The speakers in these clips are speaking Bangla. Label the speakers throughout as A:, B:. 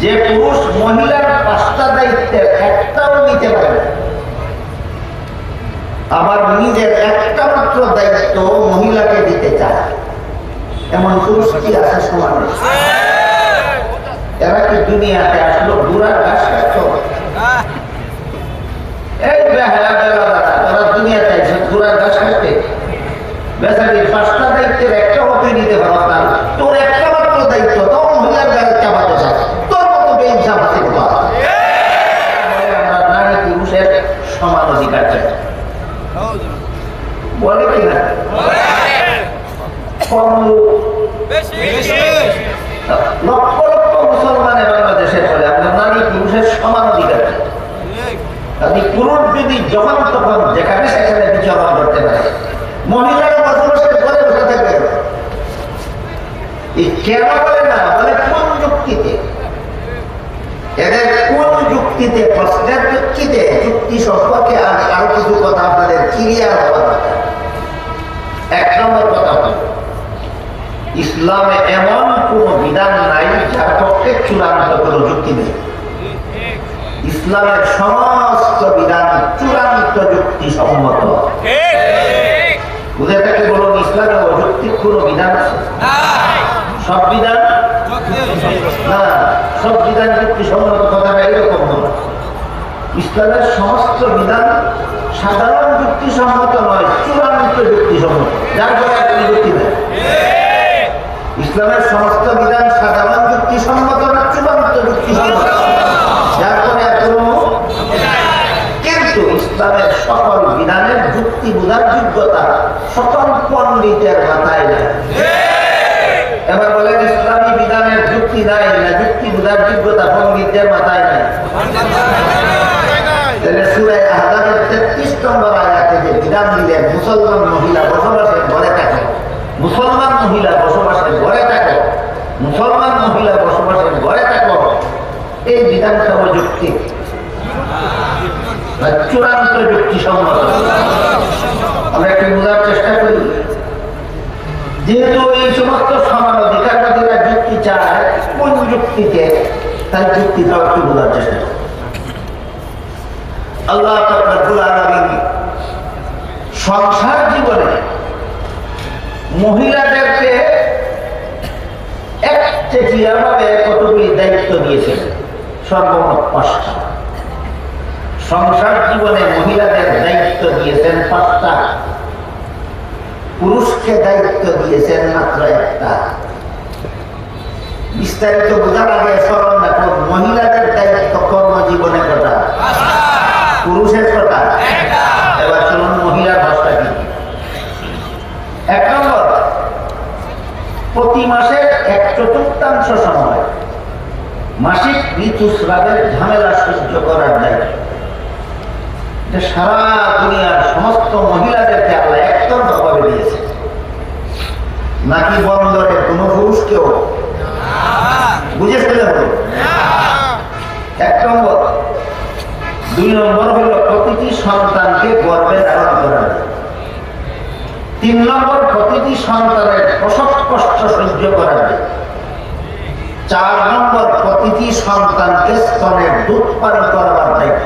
A: যে পুরুষ মহিলার পাঁচটা দায়িত্বের একটাও নিতে পারে আবার নিজের একটা মাত্র দায়িত্ব মহিলাকে দিতে চায়। এমন পুরুষ কি আছে সমানে এরা কি দুনিয়াতে আসলো? বুড়ার ঘাস এই তোর একটা মাত্র দায়িত্ব তো মহিলার গাড়ি চাপাতে চাস তোর মতো বেঞ্চ চাপাতে পারো আমরা নারী পুরুষের সমান অধিকার চাই বলে কিনা কম লক্ষ লক্ষ মুসলমানে বাংলাদেশে চলে আমরা নারী পুরুষের সমান অধিকার আপনি পুরুষ যদি যখন তখন যেখানে সেখানে বিচরণ করতে পারে মহিলারা বসবাসের ঘরে বসে থাকবে এই কেন বলে না বলে কোন যুক্তিতে? এদের কোন যুক্তিতে প্রশ্নের যুক্তিতে যুক্তি সম্পর্কে আরও কিছু কথা আপনাদের ক্লিয়ার হওয়া এক নম্বর ইসলামে এমন কোন বিধান নাই যার পক্ষে চূড়ান্ত কোনো যুক্তি নেই। ইসলামের সমস্ত বিধান চূড়ান্ত যুক্তি সম্মত। বুঝে থাকে বলুন, ইসলামে অযৌক্তিক কোনো বিধান আছে? সব বিধান? না, সব বিধান যুক্তি সম্মত কথাটা এরকম নয়। ইসলামের সমস্ত বিধান সাধারণ যুক্তি সম্মত নয়, চূড়ান্ত যুক্তি সম্মত। যার আপনি যুক্তি দেন ইসলামের সমস্ত বিধান সাধারণ যুক্তি সম্মত না চূড়ান্ত কিন্তু ইসলামের সকল বিধানের যুক্তি বোঝার যোগ্যতা সকল পণ্ডিতের মাথায় নেই। এবার বলেন, ইসলামী বিধানের যুক্তি না যুক্তি বোঝার যোগ্যতা পণ্ডিতদের মাথায় বিধান মুসলমান মহিলা বসবাসের ঘরে থাকে। মুসলমান মহিলা বসবাসের ঘরে থাকে মুসলমান মহিলা বসবাসের ঘরে থাকো এই বিধানটা যুক্তি চূড়ান্ত আমরা একটু বোঝার চেষ্টা করি। যেহেতু এই সমস্ত সমান অধিকারবাদীরা যুক্তি চায়, কোন তার একটু বোঝার চেষ্টা করি। আল্লাহ সংসার জীবনে মহিলাদেরকে এক একচেটিয়াভাবে কতগুলি দায়িত্ব দিয়েছেন? সর্বমোট পাঁচটা সংসার জীবনে মহিলাদের দায়িত্ব দিয়েছেন পাঁচটা। পুরুষকে দায়িত্ব দিয়েছেন মাত্র একটা। বিস্তারিত বোঝার আগে স্মরণ রাখুন মহিলাদের দায়িত্ব কর্মজীবনে কটা? পুরুষের কথা এবার চলুন মহিলার ভাষা কি? এক নম্বর, প্রতি মাসের এক চতুর্থাংশ সময়। মাসিক ঋতুস্রাবের ঝামেলা সহ্য করার দায়িত্ব। সারা দুনিয়ার সমস্ত মহিলাদেরকে আল্লাহ একতরফা করে দিয়েছে। নাকি বন্দরে কোনো পুরুষকেও? বুঝে ফেলে এক নম্বর, দুই নম্বর হল প্রতিটি সন্তানকে গর্বে ধারণ করা। তিন নম্বর, প্রতিটি সন্তানের প্রসব কষ্ট সহ্য করা। যায় চার নম্বর প্রতিটি সন্তানকে স্তনের দুধ পান করবার দায়িত্ব।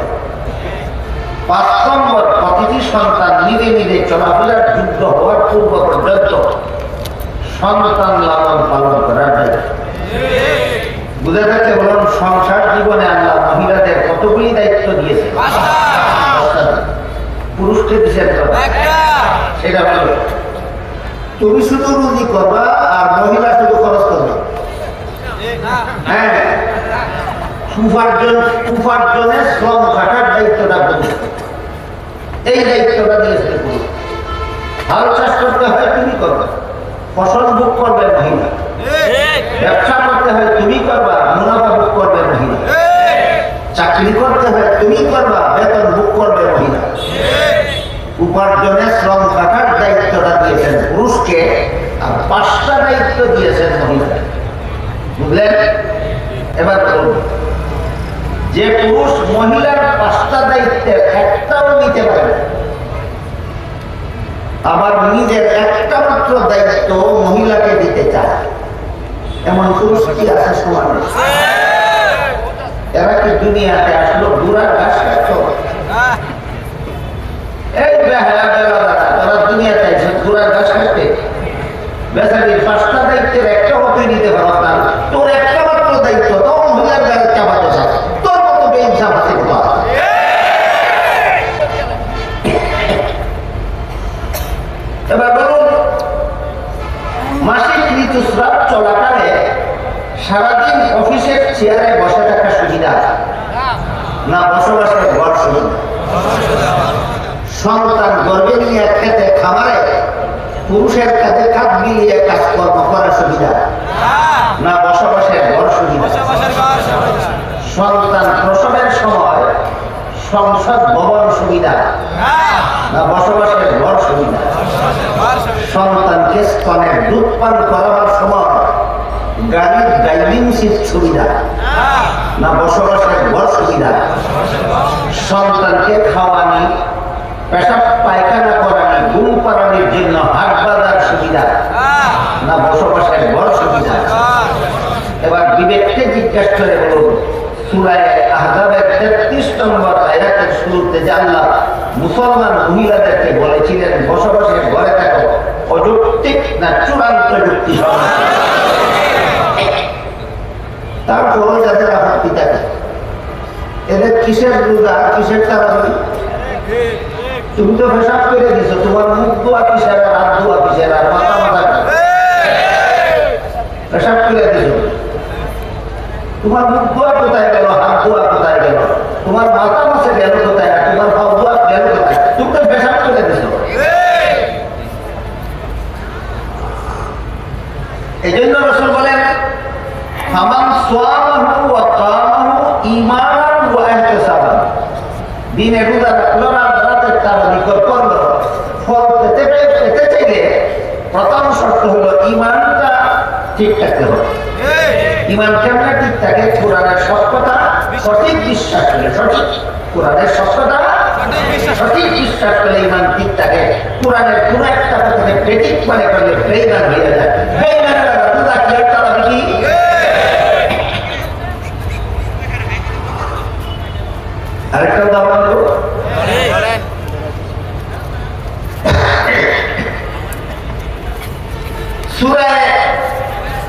A: পাঁচ নম্বর প্রতিটি সন্তান নিজে নিজে চলাফেরার যুদ্ধ হওয়ার পূর্ব পর্যন্ত সন্তান লালন পালন করার দায়িত্ব। বুঝে যাচ্ছে বলুন সংসার জীবনে আল্লাহ মহিলাদের কতগুলি দায়িত্ব দিয়েছে? পুরুষকে দিচ্ছেন সেটা হলো তুমি শুধু রুজি করবা আর মহিলা শুধু খরচ হ্যাঁ। উপার্জন উপার্জনের শ্রম কাটার দায়িত্বটা পুরুষ এই দায়িত্বটা দিয়েছে হাল চাষ করতে হয় তুমি করবে। ফসল ভোগ করবে মহিলা। ব্যবসা করতে হয় তুমি করবা, মুনাফা ভোগ করবে মহিলা। চাকরি করতে হয় তুমি করবা, বেতন ভোগ করবে মহিলা। উপার্জনের শ্রম কাটার দায়িত্বটা দিয়েছেন পুরুষকে, আর পাঁচটা দায়িত্ব দিয়েছেন মহিলা বুঝলেন? এবার বলুন, যে পুরুষ মহিলার পাঁচটা দায়িত্বের একটাও নিতে পারে আবার নিজের একটা মাত্র দায়িত্ব মহিলাকে দিতে চায় এমন পুরুষ কি আছে সমানে দুনিয়াতে আসলো বুড়ার ঘাস এই দুনিয়াতে এসে বুড়ার ঘাস বেচারির পাঁচটা দায়িত্বের একটা মতোই নিতে পারো না তোর একটা মাত্র দায়িত্ব তো মহিলার গাড়ি চাপাতে চাস তোর মতো বেইনসাফ আছে কোথাও এবার বলুন মাসিক ঋতুস্রাব চলাকালে সারাদিন অফিসের চেয়ারে বসে থাকা সুবিধা আছে না বসবাসের ঘর সুবিধা সন্তান গর্বে নিয়ে খেতে খামারে, পুরুষের কাছে কাজ মিলিয়ে কাজকর্ম করার সুবিধা। না বসবাসের ঘর সুবিধা। সন্তান প্রসবের সময় সংসদ ভবন সুবিধা। না বসবাসের ঘর সুবিধা। সন্তানকে স্তনের দুধ পান করাবার সময় গাড়ির ড্রাইভিং সিট সুবিধা। না বসবাসের ঘর সুবিধা। সন্তানকে খাওয়ানি পেশাব পায়খানা করানি ঘুম পাড়ানির জন্য হাট বাজার সুবিধা। না বসবাসের ঘর সুবিধা। এবার বিবেককে জিজ্ঞাসা করে বলুন, সুরায় আহজাবের তেত্রিশ নম্বর আয়াতের শুরুতে যে মুসলমান মহিলাদেরকে বলেছিলেন, বসবাসের ঘরে থাকো, অযৌক্তিক না চূড়ান্ত যুক্তি তারপরও যাদের আপত্তি থাকে এদের কিসের রোজা, কিসের তারাবি? তুমি তো পেশাব করে দিছো, তোমার মুখ দোয়া কিসের আর হাত দোয়া কিসের আর মাথা মাথা পেশাব করে দিছো। তোমার মুখ দোয়া কোথায় গেল হাত দোয়া কোথায় গেল? তোমার মাথা মাসে গেল কোথায় তোমার পাও দোয়া গেল কোথায়? তুমি তো পেশাব করে দিছো। এই জন্য রসুল বলেন, ফামান সোয়ামাহু ওয়া কামাহু ঈমানান ওয়া ইহতিসাবান। দিনে রোজা রাখল না রাতের তারাবি করল ফল পেতে পেতে চাইলে প্রথম শর্ত হলো ইমানটা ঠিক থাকতে হবে। ইমান কেমনে ঠিক থাকে? কোরআনের সত্যতা সঠিক বিশ্বাস করলে সঠিক। কোরআনের সত্যতা সঠিক বিশ্বাস। করলে ইমান ঠিক থাকে। কোরআনের কোন একটা কথাকে বেঠিক মানে করলে বেইমান হয়ে যায়। বেইমানেরা রোজা কি আর কি? আরেকটা উদাহরণ দেবো সুরায়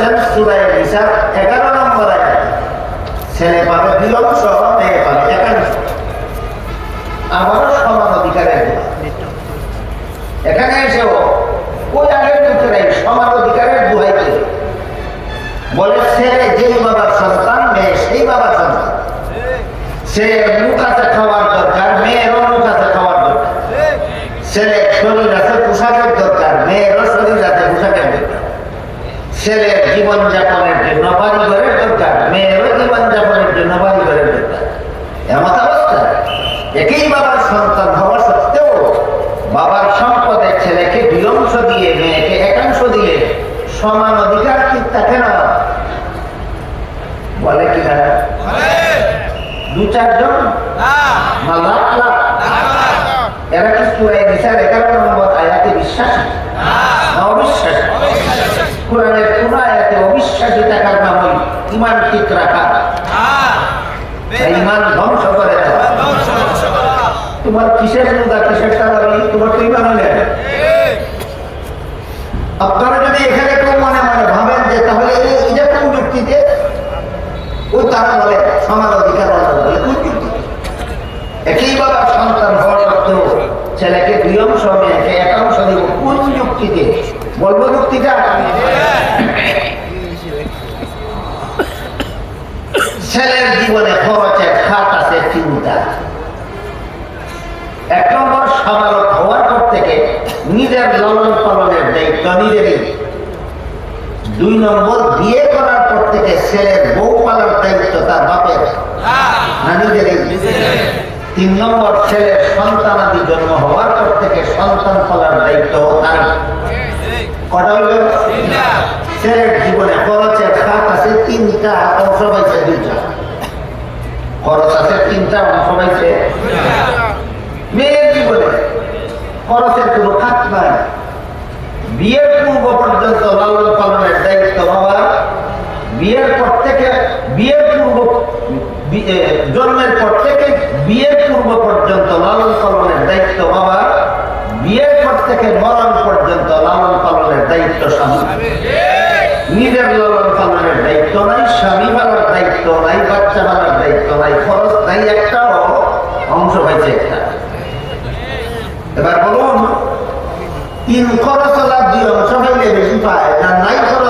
A: করেছেন সুরাই নিসার এগারো নম্বর আয়াতে। ছেলে পাবে অংশ মেয়ে পাবে একাংশ আমারও সমান অধিকারের। এখানে এসেও ওই আগের লোকেরাই সমান অধিকারের দোহাই দিল বলে ছেলে যেই বাবার সন্তান মেয়ে সেই বাবার সন্তান সে মুখ আছে খাওয়ার দরকার মেয়েরও মুখ আছে খাওয়ার দরকার ছেলে শরীর আছে পোশাকের দরকার মেয়েরও শরীর আছে পোশাকের দরকার ছেলের জীবন যাপনের জন্য বাড়ি ঘরের দরকার মেয়েরও জীবন যাপনের জন্য বাড়ি ঘরের দরকার। এমত অবস্থা? একই বাবার সন্তান হওয়া সত্ত্বেও বাবার সম্পদের ছেলেকে দুই অংশ দিয়ে মেয়েকে একাংশ দিলে সমান অধিকার ঠিক থাকে না? বলে কিনা দু চারজন? না লাখ লাখ এরা কি সুরাই নিসার এগারো নম্বর আয়াতে বিশ্বাসী? না অবিশ্বাসী। কোরআনের কোন অবিশ্বাসী থাকার নাম ওই ইমান ঠিক রাখা। ইমান ধ্বংস করে তোমার কিসের রোজা কিসের তারাবি তোমার তো ইমান হলে আপনারা যদি এখানে কেউ মনে মনে ভাবেন যে তাহলে এটা কোন যুক্তিতে ওই তারা বলে সমান অধিকার অর্জন বলে কোন যুক্তিতে একই বাবার সন্তান হওয়া সত্ত্বেও ছেলেকে দুই অংশ মেয়েকে এক অংশ দিব কোন যুক্তিতে বলব যুক্তিটা? ছেলের জীবনে খরচের খাত আছে চিন্তা এক নম্বর, সমালোক হওয়ার পর থেকে নিজের লালন পালনের দায়িত্ব নিজেরই দুই নম্বর, বিয়ে করার পর থেকে ছেলের বউ পালার দায়িত্ব তার বাপের। না নিজেরই তিন নম্বর, ছেলের সন্তানাদি জন্ম হওয়ার পর থেকে সন্তান পালার দায়িত্ব তার কটা হইল? ছেলের জীবনে খরচের খাত আছে তিনটা, অংশ পাইছে দুইটা। খরচ আছে, তিনটা অংশ মেয়ের জীবনে খরচের খাত নাই। বিয়ের পূর্ব পর্যন্ত লালন পালনের দায়িত্ব বিয়ের পর থেকে, বিয়ের পূর্ব জন্মের পর থেকে বিয়ের পূর্ব পর্যন্ত লালন পালনের দায়িত্ব বাবার বিয়ের পর থেকে মরণ পর্যন্ত লালন পালনের দায়িত্ব নিজের লালন পালনের দায়িত্ব নাই, স্বামী পালার দায়িত্ব নাই, বাচ্চা পালার দায়িত্ব নাই, খরচ নাই একটাও অংশ পাইছে একটা। এবার বলুন তিন খরচলার দুই অংশ পাইলে বেশি পায় না নাই খরচলার